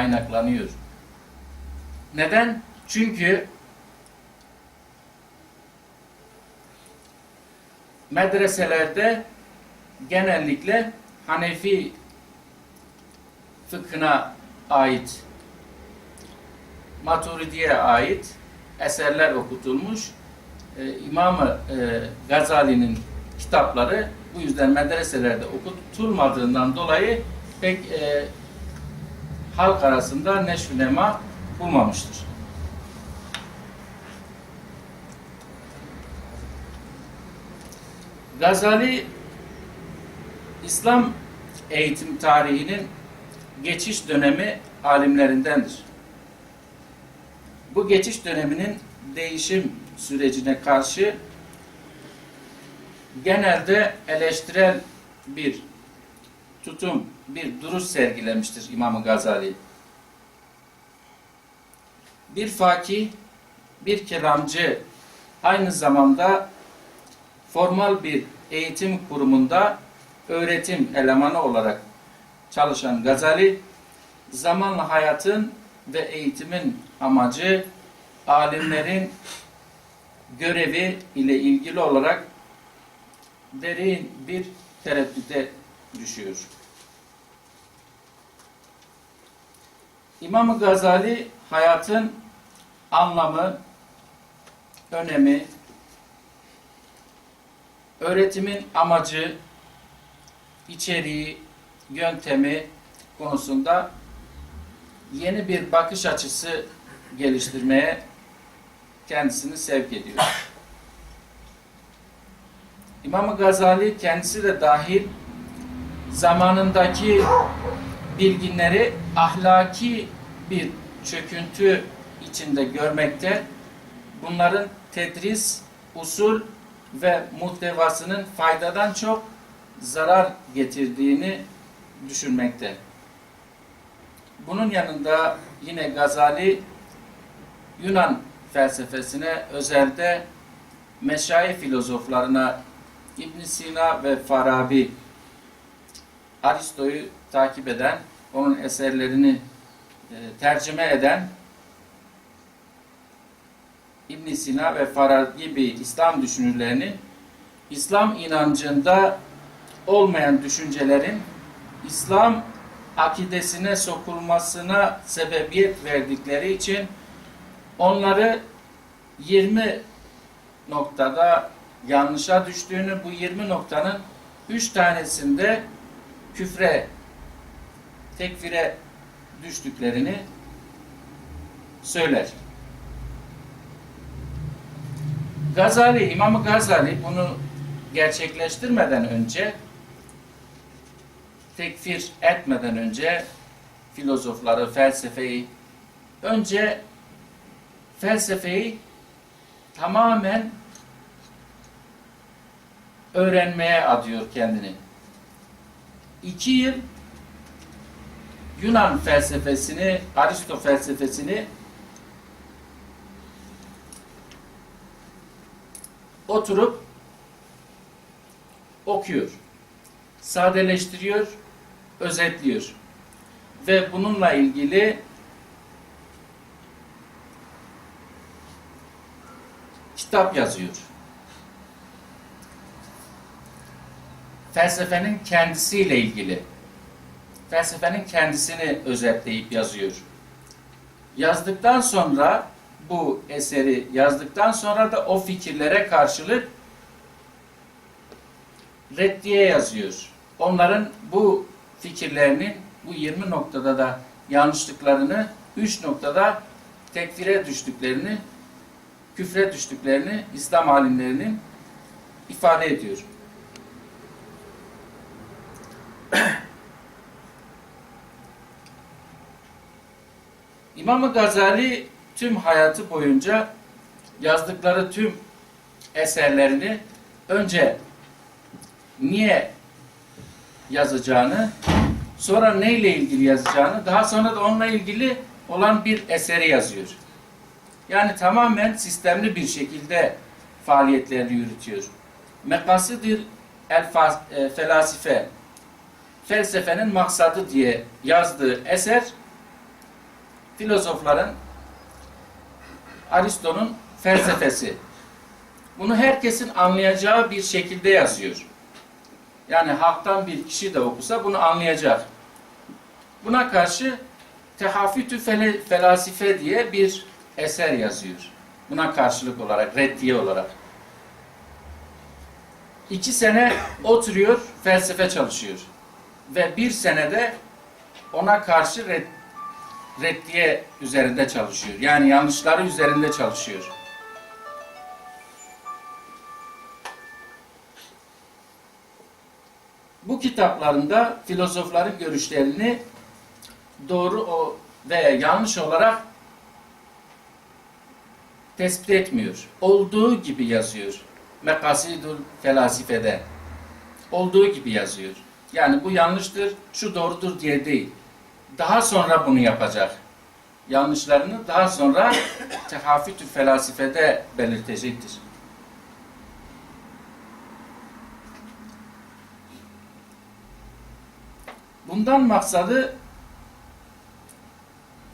kaynaklanıyor. Neden? Çünkü medreselerde genellikle Hanefi fıkhına ait Maturidi'ye ait eserler okutulmuş. Ee, İmam-ı e, Gazali'nin kitapları bu yüzden medreselerde okutulmadığından dolayı pek e, halk arasında neşv nema bulmamıştır. Gazali İslam eğitim tarihinin geçiş dönemi alimlerindendir. Bu geçiş döneminin değişim sürecine karşı genelde eleştirel bir tutum, bir duruş sergilemiştir İmam Gazali. Bir fakih, bir kelamcı, aynı zamanda formal bir eğitim kurumunda öğretim elemanı olarak çalışan Gazali, zamanla hayatın ve eğitimin amacı, alimlerin görevi ile ilgili olarak derin bir tereddüte düşüyor. İmam Gazali hayatın anlamı, önemi, öğretimin amacı, içeriği, yöntemi konusunda yeni bir bakış açısı geliştirmeye kendisini sevk ediyor. İmam Gazali kendisi de dahil zamanındaki bilginleri ahlaki bir çöküntü içinde görmekte, bunların tedris, usul ve muhtevasının faydadan çok zarar getirdiğini düşünmekte. Bunun yanında yine Gazali Yunan felsefesine özelde meşayi filozoflarına İbn Sina ve Farabi Aristo'yu takip eden, onun eserlerini e, tercüme eden İbn Sina ve Farabi gibi İslam düşünürlerini İslam inancında olmayan düşüncelerin İslam akidesine sokulmasına sebebiyet verdikleri için onları 20 noktada yanlışa düştüğünü, bu 20 noktanın 3 tanesinde küfre, tekfire düştüklerini söyler. Gazali, İmam Gazali bunu gerçekleştirmeden önce tekfir etmeden önce filozofları, felsefeyi önce felsefeyi tamamen öğrenmeye adıyor kendini. İki yıl Yunan felsefesini, Aristo felsefesini oturup okuyor. Sadeleştiriyor, özetliyor. Ve bununla ilgili kitap yazıyor. Felsefenin kendisiyle ilgili. Felsefenin kendisini özetleyip yazıyor. Yazdıktan sonra bu eseri yazdıktan sonra da o fikirlere karşılık reddiye yazıyor. Onların bu fikirlerinin bu 20 noktada da yanlışlıklarını, 3 noktada tekfire düştüklerini, küfre düştüklerini İslam alimlerinin ifade ediyor. İmam Gazali tüm hayatı boyunca yazdıkları tüm eserlerini önce niye yazacağını, sonra neyle ilgili yazacağını, daha sonra da onunla ilgili olan bir eseri yazıyor. Yani tamamen sistemli bir şekilde faaliyetlerini yürütüyor. Mekasidir el e, felasife felsefenin maksadı diye yazdığı eser filozofların Aristo'nun felsefesi. Bunu herkesin anlayacağı bir şekilde yazıyor. Yani halktan bir kişi de okusa bunu anlayacak. Buna karşı Tehafütü Fel- Felasife diye bir eser yazıyor. Buna karşılık olarak, reddiye olarak. İki sene oturuyor, felsefe çalışıyor. Ve bir senede ona karşı red, reddiye üzerinde çalışıyor. Yani yanlışları üzerinde çalışıyor. Bu kitaplarında filozofların görüşlerini doğru veya yanlış olarak tespit etmiyor. Olduğu gibi yazıyor. Mekasidul felasifede. Olduğu gibi yazıyor. Yani bu yanlıştır, şu doğrudur diye değil. Daha sonra bunu yapacak. Yanlışlarını daha sonra tehafütü felasifede belirtecektir. Bundan maksadı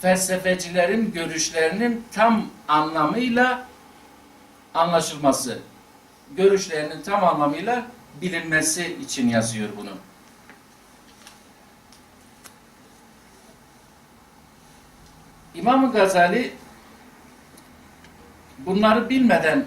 felsefecilerin görüşlerinin tam anlamıyla anlaşılması, görüşlerinin tam anlamıyla bilinmesi için yazıyor bunu. İmam Gazali bunları bilmeden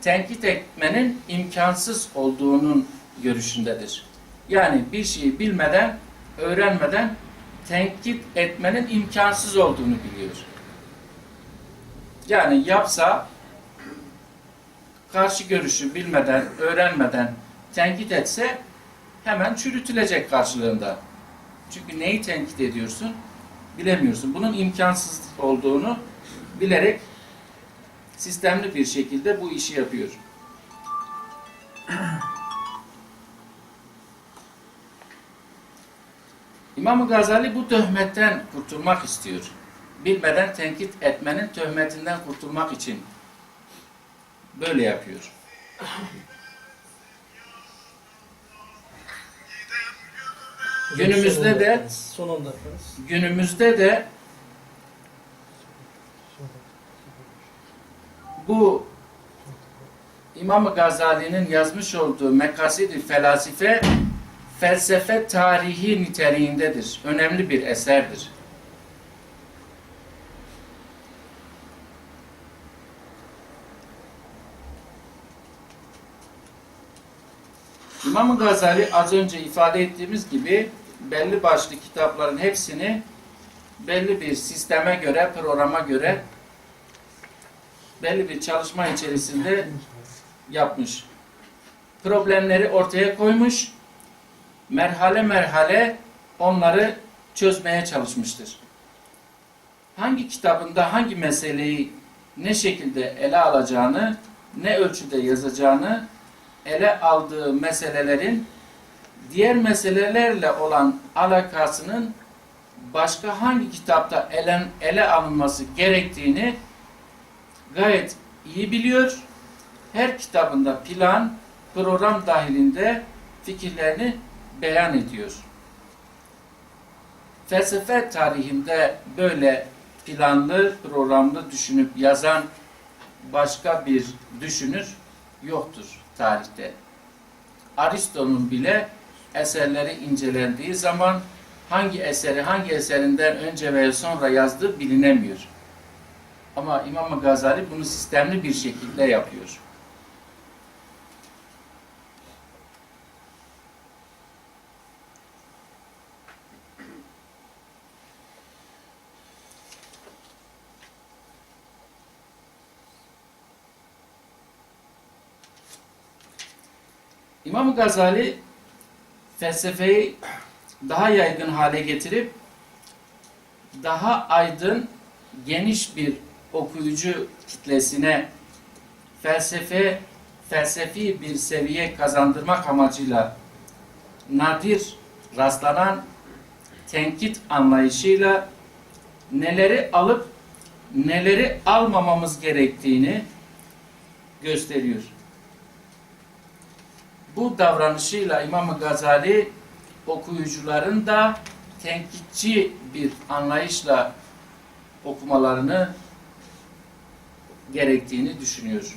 tenkit etmenin imkansız olduğunun görüşündedir. Yani bir şeyi bilmeden, öğrenmeden tenkit etmenin imkansız olduğunu biliyor. Yani yapsa karşı görüşü bilmeden, öğrenmeden tenkit etse hemen çürütülecek karşılığında. Çünkü neyi tenkit ediyorsun? Bilemiyorsun. Bunun imkansız olduğunu bilerek sistemli bir şekilde bu işi yapıyor. İmam Gazali bu töhmetten kurtulmak istiyor. Bilmeden tenkit etmenin töhmetinden kurtulmak için böyle yapıyor. Günümüzde de Son 10 dakikanız. günümüzde de bu İmam Gazali'nin yazmış olduğu Mekasid-i Felasife felsefe tarihi niteliğindedir. Önemli bir eserdir. İmam Gazali az önce ifade ettiğimiz gibi belli başlı kitapların hepsini belli bir sisteme göre, programa göre belli bir çalışma içerisinde yapmış. Problemleri ortaya koymuş, merhale merhale onları çözmeye çalışmıştır. Hangi kitabında hangi meseleyi ne şekilde ele alacağını, ne ölçüde yazacağını, ele aldığı meselelerin diğer meselelerle olan alakasının başka hangi kitapta ele, ele alınması gerektiğini gayet iyi biliyor. Her kitabında plan, program dahilinde fikirlerini beyan ediyor. Felsefe tarihinde böyle planlı, programlı düşünüp yazan başka bir düşünür yoktur tarihte. Aristo'nun bile eserleri incelendiği zaman hangi eseri hangi eserinden önce veya sonra yazdığı bilinemiyor. Ama İmam Gazali bunu sistemli bir şekilde yapıyor. İmam Gazali felsefeyi daha yaygın hale getirip daha aydın, geniş bir okuyucu kitlesine felsefe, felsefi bir seviye kazandırmak amacıyla nadir rastlanan tenkit anlayışıyla neleri alıp neleri almamamız gerektiğini gösteriyor. Bu davranışıyla İmam Gazali okuyucuların da tenkitçi bir anlayışla okumalarını gerektiğini düşünüyor.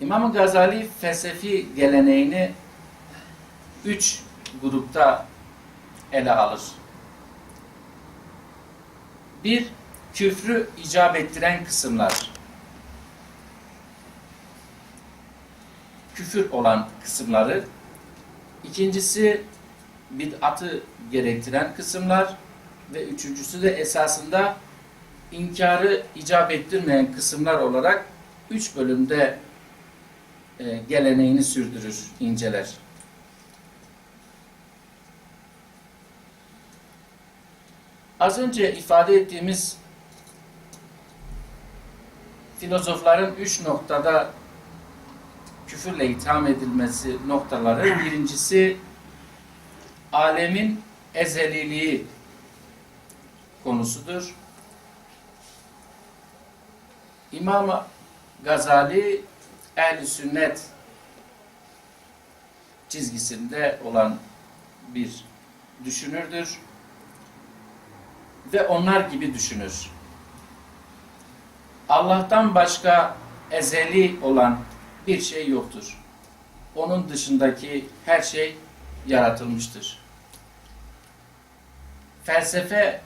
İmam Gazali felsefi geleneğini üç grupta ele alır. Bir, küfrü icap ettiren kısımlar. Küfür olan kısımları. İkincisi, bid'atı gerektiren kısımlar. Ve üçüncüsü de esasında inkarı icap ettirmeyen kısımlar olarak üç bölümde e, geleneğini sürdürür, inceler. Az önce ifade ettiğimiz filozofların üç noktada küfürle itham edilmesi noktaları birincisi alemin ezeliliği konusudur. İmam Gazali ehl sünnet çizgisinde olan bir düşünürdür ve onlar gibi düşünür. Allah'tan başka ezeli olan bir şey yoktur. Onun dışındaki her şey yaratılmıştır. Felsefe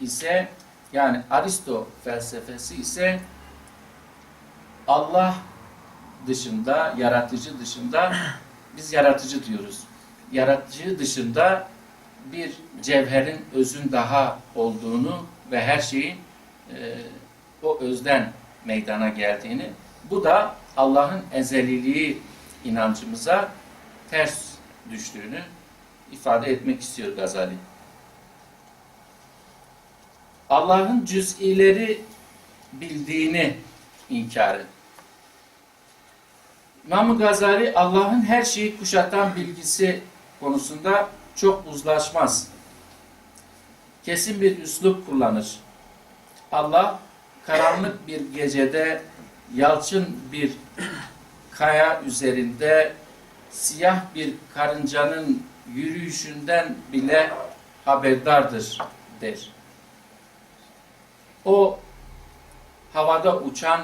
ise yani Aristo felsefesi ise Allah dışında, yaratıcı dışında biz yaratıcı diyoruz. Yaratıcı dışında bir cevherin özün daha olduğunu ve her şeyin e, o özden meydana geldiğini, bu da Allah'ın ezeliliği inancımıza ters düştüğünü ifade etmek istiyor Gazali. Allah'ın cüz'ileri bildiğini inkarı. İmam Gazali Allah'ın her şeyi kuşatan bilgisi konusunda çok uzlaşmaz. Kesin bir üslup kullanır. Allah karanlık bir gecede yalçın bir kaya üzerinde siyah bir karıncanın yürüyüşünden bile haberdardır der. O havada uçan